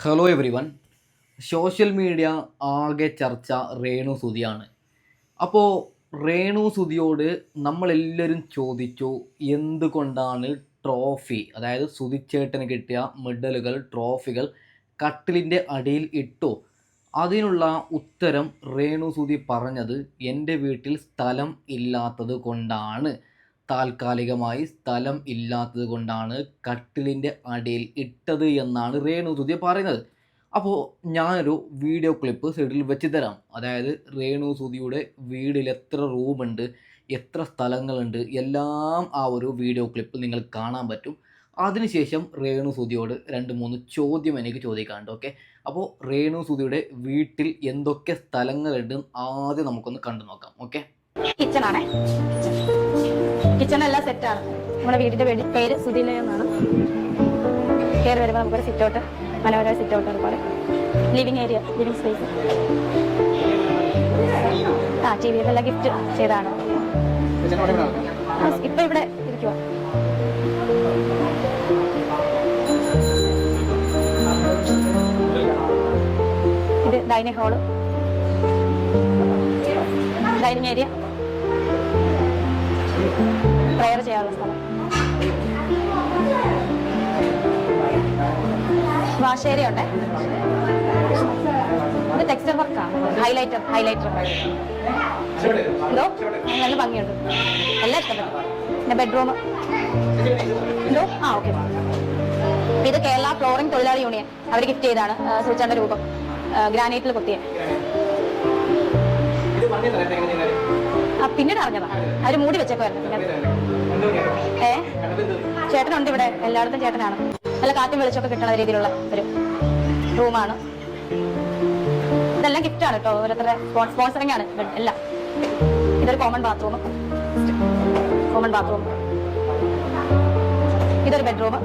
Hello everyone social media ആകെ ചർച്ച രേണു സുതിയാണ് അപ്പോൾ രേണു സുതിയോട് നമ്മളെല്ലാവരും ചോദിച്ചു എന്തുകൊണ്ടാണ് ട്രോഫി അതായത് സുതിച്ചേട്ടന് കിട്ടിയ മെഡലുകൾ ട്രോഫികൾ കട്ടിലിന്റെ അടിയിൽ ഇട്ടു? അതിനുള്ള ഉത്തരം രേണു സുതി പറഞ്ഞത് എന്റെ വീട്ടിൽ സ്ഥലം ഇല്ലാത്തത് കൊണ്ടാണ്. താൽക്കാലികമായി സ്ഥലം ഇല്ലാത്തത് കൊണ്ടാണ് കട്ടിലിന്റെ അടിയിൽ ഇട്ടത് എന്നാണ് രേണു സുധിയ പറയുന്നത്. അപ്പോൾ ഞാനൊരു വീഡിയോ ക്ലിപ്പ് സൈഡിൽ വെച്ച് തരാം. അതായത് രേണു സുധിയുടെ വീടിൽ എത്ര റൂമുണ്ട് എത്ര സ്ഥലങ്ങളുണ്ട് എല്ലാം ആ ഒരു വീഡിയോ ക്ലിപ്പ് നിങ്ങൾ കാണാൻ പറ്റും. അതിനുശേഷം രേണു സുധിയോട് രണ്ട് മൂന്ന് ചോദ്യം എനിക്ക് ചോദിക്കാനുണ്ട് ഓക്കെ? അപ്പോൾ രേണു സുധിയുടെ വീട്ടിൽ എന്തൊക്കെ സ്ഥലങ്ങളുണ്ട് ആദ്യം നമുക്കൊന്ന് കണ്ടു നോക്കാം ഓക്കെ? കിച്ചൺ ആണേ. കിച്ചൺ എല്ലാം സെറ്റാണ് നമ്മുടെ വീടിന്റെ പേര് സുധീല എന്നാണ് കയറി വരുമ്പോൾ നമുക്കൊരു സിറ്റൗട്ട് മനോഹര സിറ്റ് അതുപോലെ ലിവിങ് ഏരിയ ലിവിങ് സ്പേസ് ആ ടി വി എല്ലാം ഗിഫ്റ്റ് ചെയ്താണ് ഇപ്പൊ ഇവിടെ ഇരിക്കുക ഇത് dining hall dining area prayer ചെയ്യാനുള്ള സ്ഥലം. വാശേരി ഉണ്ട് ഇത് ടെക്സ്റ്റർ വർക്കാണ് ഹൈലൈറ്റർ ഹൈലൈറ്റർ എന്തോ? നല്ല ഭംഗിയുണ്ട്. എല്ലാം ഇഷ്ടപ്പെട്ടു. പിന്നെ ബെഡ്റൂം എന്തോ? ആ ഓക്കെ ഇത് കേരള ഫ്ലോറിംഗ് തൊഴിലാളി യൂണിയൻ അവർ ഗിഫ്റ്റ് ചെയ്താണ് സൂചാന്റെ രൂപം. ഗ്രാനൈറ്റിൽ കൊത്തിയ. പിന്നീട് അറിഞ്ഞതാ. അവർ മൂടി വെച്ചേക്കുമായിരുന്നു പിന്നെ ഏ? ചേട്ടനുണ്ട് ഇവിടെ. എല്ലായിടത്തും ചേട്ടനാണ്. നല്ല കാറ്റും വെളിച്ചൊക്കെ കിട്ടുന്ന രീതിയിലുള്ള ഒരു റൂമാണ്. ഇതെല്ലാം ഗിഫ്റ്റ് ആണ് കേട്ടോ. ഓരോരുത്തരുടെ സ്പോൺസറിംഗ് ആണ്. എല്ലാം. ഇതൊരു കോമൺ ബാത്റൂം കോമൺ ബാത്റൂം ഇതൊരു ബെഡ്റൂം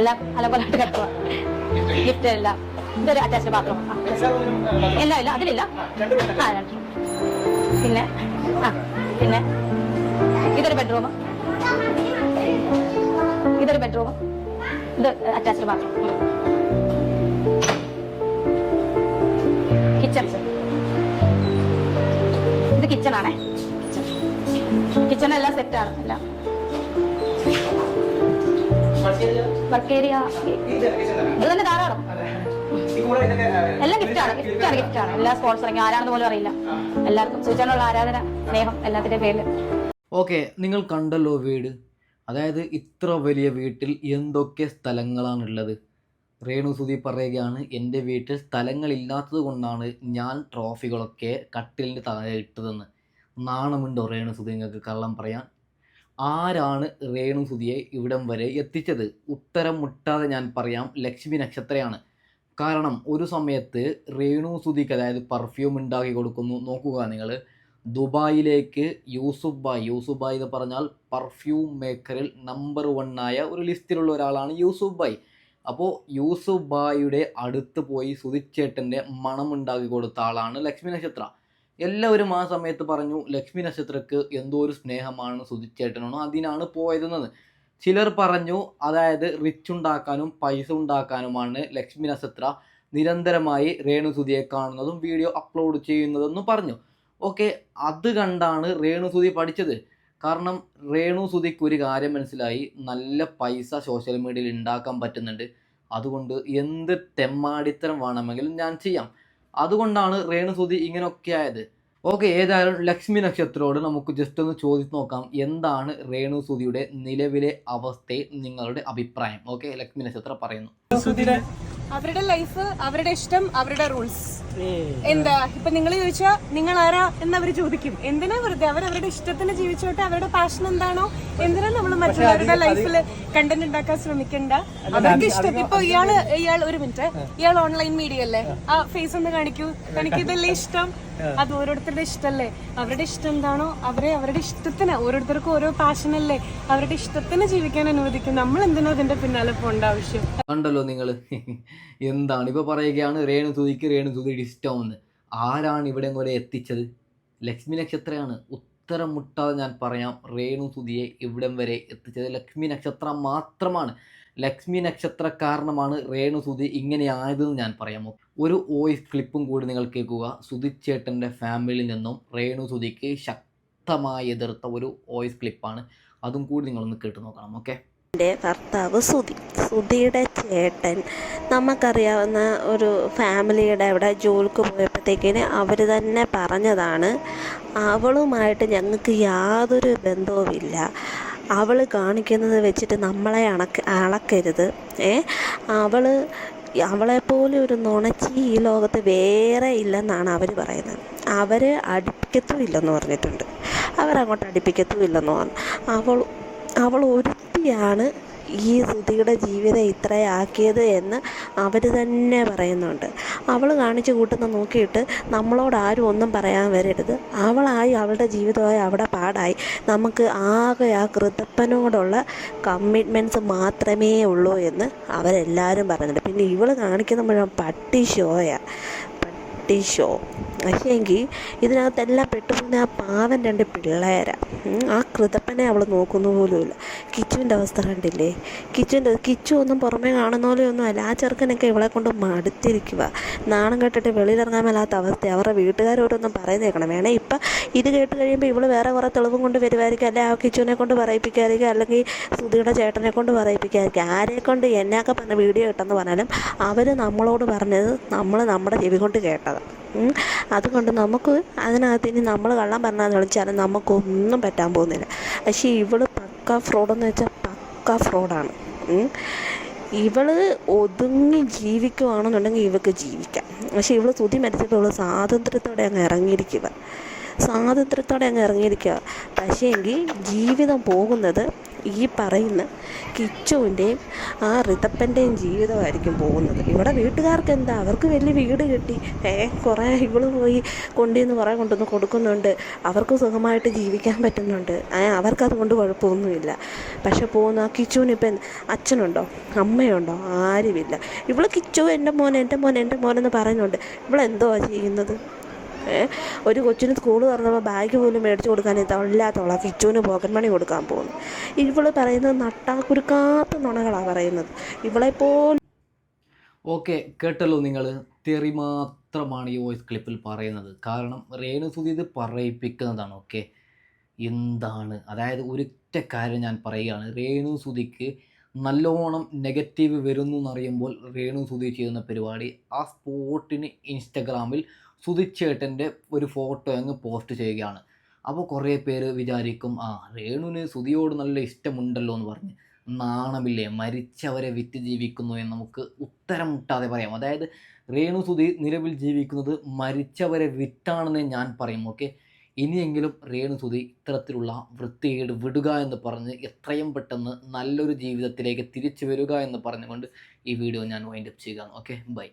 എല്ലാം അലപോലെ കിടക്കുക ഗിഫ്റ്റ് എല്ലാം. ഇതൊരു അറ്റാച്ച്ഡ് ബാത്റൂം ഇല്ല ഇല്ല അതിലില്ല. ആ രണ്ട്. പിന്നെ ആ പിന്നെ. ഇതൊരു ബെഡ്റൂം ഇതൊരു ബെഡ്റൂം ഇത് അറ്റാച്ച്ഡ് ബാത്റൂം കിച്ചൺ ഇത് കിച്ചൺ ആണേ. കിച്ചൺ എല്ലാം സെറ്റ് ആണ് എല്ലാം. വർക്ക് ഏരിയ ഇത് തന്നെ. ധാരാളം. എല്ലാം ഗിഫ്റ്റ് ആണ് ഗിഫ്റ്റ് ആണ് ഗിഫ്റ്റ് ആണ്. എല്ലാ സ്പോൺസറിങ് ആരാണെന്ന് പോലും അറിയില്ല. എല്ലാവർക്കും സൂചനയുള്ള ആരാധന സ്നേഹം എല്ലാത്തിന്റെ പേരിൽ ഓക്കെ നിങ്ങൾ കണ്ടല്ലോ വീട്. അതായത് ഇത്ര വലിയ വീട്ടിൽ എന്തൊക്കെ സ്ഥലങ്ങളാണുള്ളത്. രേണു സുധി പറയുകയാണ് എന്റെ വീട്ടിൽ സ്ഥലങ്ങളില്ലാത്തത് കൊണ്ടാണ് ഞാൻ ട്രോഫികളൊക്കെ കട്ടിലിന്റെ താഴെ ഇട്ടതെന്ന്. നാണമുണ്ടോ രേണു സുധി? നിങ്ങൾക്ക് കള്ളം പറയാൻ. ആരാണ് രേണു സുധിയെ ഇവിടം വരെ എത്തിച്ചത്? ഉത്തരം മുട്ടാതെ ഞാൻ പറയാം ലക്ഷ്മി നക്ഷത്രയാണ്. കാരണം ഒരു സമയത്ത് രേണു സുധിക്ക് അതായത് പെർഫ്യൂം ഉണ്ടാക്കി കൊടുക്കുന്നു. നോക്കുക നിങ്ങൾ ദുബായിലേക്ക് യൂസുഫ് ബായ് യൂസുഫ് ബായ് എന്ന് പറഞ്ഞാൽ പെർഫ്യൂം മേക്കറിൽ നമ്പർ ആയ ഒരു ലിസ്റ്റിലുള്ള ഒരാളാണ് യൂസുഫ് ബായ് അപ്പോൾ യൂസുഫ് ബായിയുടെ അടുത്ത് പോയി സുധിച്ചേട്ടന്റെ മണമുണ്ടാക്കി കൊടുത്ത ആളാണ് ലക്ഷ്മി നക്ഷത്ര. എല്ലാവരും ആ സമയത്ത് പറഞ്ഞു ലക്ഷ്മി നക്ഷത്രക്ക് എന്തോ ഒരു സ്നേഹമാണ് സുധിച്ചേട്ടനാണോ അതിനാണ് പോയതെന്നത്. ചിലർ പറഞ്ഞു അതായത് റിച്ച് ഉണ്ടാക്കാനും പൈസ ഉണ്ടാക്കാനുമാണ് ലക്ഷ്മി നക്ഷത്ര നിരന്തരമായി രേണു സുധിയെ കാണുന്നതും വീഡിയോ അപ്ലോഡ് ചെയ്യുന്നതെന്നും പറഞ്ഞു. ഓക്കെ അത് കണ്ടാണ് രേണു സുധി പഠിച്ചത്. കാരണം രേണു സുധിക്ക് ഒരു കാര്യം മനസ്സിലായി നല്ല പൈസ സോഷ്യൽ മീഡിയയിൽ ഉണ്ടാക്കാൻ പറ്റുന്നുണ്ട്. അതുകൊണ്ട് എന്ത് തെമ്മാടിത്തരം വേണമെങ്കിലും ഞാൻ ചെയ്യാം. അതുകൊണ്ടാണ് രേണു സുധി ഇങ്ങനെയൊക്കെ ആയത്. ഓക്കെ ഏതായാലും ലക്ഷ്മി നക്ഷത്രത്തോട് നമുക്ക് ജസ്റ്റ് ഒന്ന് ചോദിച്ചു നോക്കാം. എന്താണ് രേണു സുധിയുടെ നിലവിലെ അവസ്ഥ നിങ്ങളുടെ അഭിപ്രായം? ഓക്കെ ലക്ഷ്മി നക്ഷത്രം പറയുന്നു. അവരുടെ ലൈഫ് അവരുടെ ഇഷ്ടം അവരുടെ റൂൾസ് എന്താ? ഇപ്പൊ നിങ്ങൾ ചോദിച്ചാ നിങ്ങൾ ആരാ എന്ന് അവർ ചോദിക്കും. എന്തിനാ വെറുതെ? അവർ അവരുടെ ഇഷ്ടത്തിന് ജീവിച്ചോട്ടെ അവരുടെ പാഷൻ എന്താണോ എന്തിനാ നമ്മൾ മറ്റുള്ളവരുടെ ലൈഫിൽ കണ്ടന്റ് ഉണ്ടാക്കാൻ ശ്രമിക്കണ്ട. അവർക്ക് ഇഷ്ടം. ഇപ്പൊ ഇയാൾ ഇയാൾ ഒരു മിനിറ്റ് ഇയാൾ ഓൺലൈൻ മീഡിയ അല്ലേ? ആ ഫേസ് ഒന്ന് കാണിക്കൂ. എനിക്ക് ഇതല്ലേ ഇഷ്ടം. അത് ഓരോരുത്തരുടെ ഇഷ്ടല്ലേ? അവരുടെ ഇഷ്ടം എന്താണോ അവരെ അവരുടെ ഇഷ്ടത്തിന് ഓരോരുത്തർക്കും ഓരോ പാഷൻ അല്ലേ? അവരുടെ ഇഷ്ടത്തിന് ജീവിക്കാൻ അനുവദിക്കും. നമ്മൾ എന്തിനാ അതിന്റെ പിന്നാലെ പോകേണ്ട ആവശ്യം? കണ്ടല്ലോ നിങ്ങൾ എന്താണ്? ഇപ്പൊ പറയുകയാണ് രേണു തൂതിക്ക് രേണു സുധിയുടെ ഇഷ്ടമെന്ന്. ആരാണ് ഇവിടെ വരെ എത്തിച്ചത്? ലക്ഷ്മി നക്ഷത്രയാണ്. ഉത്തരം മുട്ടാതെ ഞാൻ പറയാം രേണു തുതിയെ ഇവിടം വരെ എത്തിച്ചത്. ലക്ഷ്മി നക്ഷത്രം മാത്രമാണ്. ലക്ഷ്മി നക്ഷത്ര കാരണമാണ് രേണു ഇങ്ങനെ ഇങ്ങനെയായതെന്ന് ഞാൻ പറയാം. ഒരു വോയിസ് ക്ലിപ്പും കൂടി നിങ്ങൾ കേൾക്കുക. സുധിച്ചേട്ടന്റെ ഫാമിലിയിൽ നിന്നും രേണു സുധിക്ക് ശക്തമായി എതിർത്ത ഒരു വോയിസ് ക്ലിപ്പാണ്. അതും കൂടി നിങ്ങളൊന്ന് കേട്ട് നോക്കണം ഓക്കെ? എന്റെ ഭർത്താവ് സുധി സുധിയുടെ ചേട്ടൻ. നമുക്കറിയാവുന്ന ഒരു ഫാമിലിയുടെ അവിടെ ജോലിക്ക് പോയപ്പോഴത്തേക്കിന് അവർ തന്നെ പറഞ്ഞതാണ് അവളുമായിട്ട് ഞങ്ങൾക്ക് യാതൊരു ബന്ധവുമില്ല അവൾ കാണിക്കുന്നത് വെച്ചിട്ട് നമ്മളെ അണക്ക അളക്കരുത് ഏ? അവൾ അവളെപ്പോലെ ഒരു നുണച്ചി ഈ ലോകത്ത് വേറെ ഇല്ലെന്നാണ് അവർ പറയുന്നത്. അവർ അടുപ്പിക്കത്തും ഇല്ലെന്ന് പറഞ്ഞിട്ടുണ്ട്. അവരങ്ങോട്ട് അടുപ്പിക്കത്തും ഇല്ലെന്ന് പറഞ്ഞു. അവൾ അവൾ ഒരുത്തിയാണ് ഈ സുധിയുടെ ജീവിതം ഇത്രയാക്കിയത് എന്ന് അവർ തന്നെ പറയുന്നുണ്ട്. അവൾ കാണിച്ചു കൂട്ടുന്ന നോക്കിയിട്ട് നമ്മളോട് ആരും ഒന്നും പറയാൻ വരരുത്. അവളായി അവളുടെ ജീവിതമായി അവിടെ പാടായി. നമുക്ക് ആകെ ആ കൃതപ്പനോടുള്ള കമ്മിറ്റ്മെന്റ്സ് മാത്രമേ ഉള്ളൂ എന്ന് അവരെല്ലാവരും പറയുന്നുണ്ട് പിന്നെ ഇവൾ കാണിക്കുന്ന മുഴുവൻ പട്ടി ഷോയാണ് പട്ടി ഷോ പക്ഷേ എങ്കിൽ ഇതിനകത്തെല്ലാം പെട്ടുപോകുന്ന ആ പാവൻ രണ്ട് പിള്ളേരാണ് ആ കൃതപ്പനെ അവൾ നോക്കുന്നു പോലുമില്ല. കിച്ചുവിന്റെ അവസ്ഥ കണ്ടില്ലേ? കിച്ചുവിന്റെ കിച്ചു ഒന്നും പുറമേ കാണുന്ന പോലെയൊന്നും അല്ല. ആ ചെറുക്കനൊക്കെ ഇവളെ കൊണ്ട് മടുത്തിരിക്കുക നാണം കെട്ടിട്ട് വെളിയിലിറങ്ങാൻ മേലാത്ത അവസ്ഥ. അവരുടെ വീട്ടുകാരോടൊന്നും പറയുന്നേക്കണം. വേണേ ഇപ്പം ഇത് കേട്ട് കഴിയുമ്പോൾ ഇവൾ വേറെ കുറേ തെളിവും കൊണ്ട് വരുമായിരിക്കും അല്ലെ ആ കിച്ചുവിനെ കൊണ്ട് പറയിപ്പിക്കായിരിക്കും അല്ലെങ്കിൽ സുധിയുടെ ചേട്ടനെ കൊണ്ട് പറയിപ്പിക്കായിരിക്കും ആരെ കൊണ്ട് എന്നെയൊക്കെ പറഞ്ഞ വീഡിയോ കിട്ടെന്ന് പറഞ്ഞാലും അവർ നമ്മളോട് പറഞ്ഞത് നമ്മൾ നമ്മുടെ ചെവി കൊണ്ട് കേട്ടതാണ്. അതുകൊണ്ട് നമുക്ക് അതിനകത്ത് ഇനി നമ്മൾ കള്ളം പറഞ്ഞാൽ വിളിച്ചാലും നമുക്കൊന്നും പറ്റാൻ പോകുന്നില്ല. പക്ഷേ ഇവൾ പക്ക ഫ്രോഡെന്ന് വെച്ചാൽ പക്ക ഫ്രോഡാണ് ഇവൾ ഒതുങ്ങി ജീവിക്കുവാണെന്നുണ്ടെങ്കിൽ ഇവൾക്ക് ജീവിക്കാം. പക്ഷേ ഇവൾ തുതി മരിച്ചിട്ടുള്ള സ്വാതന്ത്ര്യത്തോടെ അങ്ങ് ഇറങ്ങിയിരിക്കുക സ്വാതന്ത്ര്യത്തോടെ അങ്ങ് ഇറങ്ങിയിരിക്കുക പക്ഷേ എങ്കിൽ ജീവിതം പോകുന്നത് ഈ പറയുന്ന കിച്ചുവിന്റെയും ആ റിതപ്പന്റെയും ജീവിതമായിരിക്കും പോകുന്നത്. ഇവിടെ വീട്ടുകാർക്ക് എന്താ? അവർക്ക് വലിയ വീട് കിട്ടി. ഏ കുറേ ഇവൾ പോയി കൊണ്ടുവന്ന് കുറേ കൊണ്ടുവന്ന് കൊടുക്കുന്നുണ്ട്. അവർക്ക് സുഖമായിട്ട് ജീവിക്കാൻ പറ്റുന്നുണ്ട്. അവർക്കതുകൊണ്ട് അവർക്കത് കൊണ്ട് കുഴപ്പമൊന്നുമില്ല. പക്ഷെ പോകുന്ന ആ കിച്ചുവിന് ഇപ്പം അച്ഛനുണ്ടോ? അമ്മയുണ്ടോ? ആരുമില്ല. ഇവൾ കിച്ചു എന്റെ മോൻ എന്റെ മോൻ എന്റെ മോനെന്ന് പറയുന്നുണ്ട്. ഇവളെന്തോ ചെയ്യുന്നത്? ഒരു കൊച്ചിന് സ്കൂൾ തുറന്നപ്പോൾ ബാഗ് പോലും മേടിച്ചു കൊടുക്കാൻ ഇല്ലാത്തോളാ കിച്ചുവിന് പോക്കറ്റ് മണി കൊടുക്കാൻ പോകുന്നു ഇവൾ പറയുന്നത് നട്ടാക്കുരുക്കാത്ത നുണകളാണ് പറയുന്നത്. ഇവളെപ്പോലെ ഓക്കെ കേട്ടല്ലോ നിങ്ങൾ തെറി മാത്രമാണ് ഈ വോയിസ് ക്ലിപ്പിൽ പറയുന്നത്. കാരണം രേണുസുതി ഇത് പറയിപ്പിക്കുന്നതാണ് ഓക്കെ? എന്താണ്? അതായത് ഒരൊറ്റ കാര്യം ഞാൻ പറയുകയാണ്. രേണുസുതിക്ക് നല്ലോണം നെഗറ്റീവ് വരുന്നു എന്നറിയുമ്പോൾ രേണു സുധി ചെയ്യുന്ന പരിപാടി ആ സ്പോട്ടിന് ഇൻസ്റ്റഗ്രാമിൽ സുതിച്ചേട്ടന്റെ ഒരു ഫോട്ടോ അങ്ങ് പോസ്റ്റ് ചെയ്യുകയാണ്. അപ്പോൾ കുറേ പേര് വിചാരിക്കും ആ രേണുവിന് സുതിയോട് നല്ല ഇഷ്ടമുണ്ടല്ലോ എന്ന് പറഞ്ഞ് നാണമില്ലേ മരിച്ചവരെ വിറ്റ് ജീവിക്കുന്നു എന്ന് നമുക്ക് ഉത്തരം മുട്ടാതെ പറയാം. അതായത് രേണു സുധി നിലവിൽ ജീവിക്കുന്നത് മരിച്ചവരെ വിറ്റാണെന്ന് ഞാൻ പറയും ഓക്കെ? ഇനിയെങ്കിലും രേണു സുധി ഇത്തരത്തിലുള്ള വൃത്തികേട് വിടുക എന്ന് പറഞ്ഞ് എത്രയും പെട്ടെന്ന് നല്ലൊരു ജീവിതത്തിലേക്ക് തിരിച്ചു വരിക എന്ന് പറഞ്ഞുകൊണ്ട് ഈ വീഡിയോ ഞാൻ വൈൻഡപ്പ് ചെയ്യുകയാണ്. Okay bye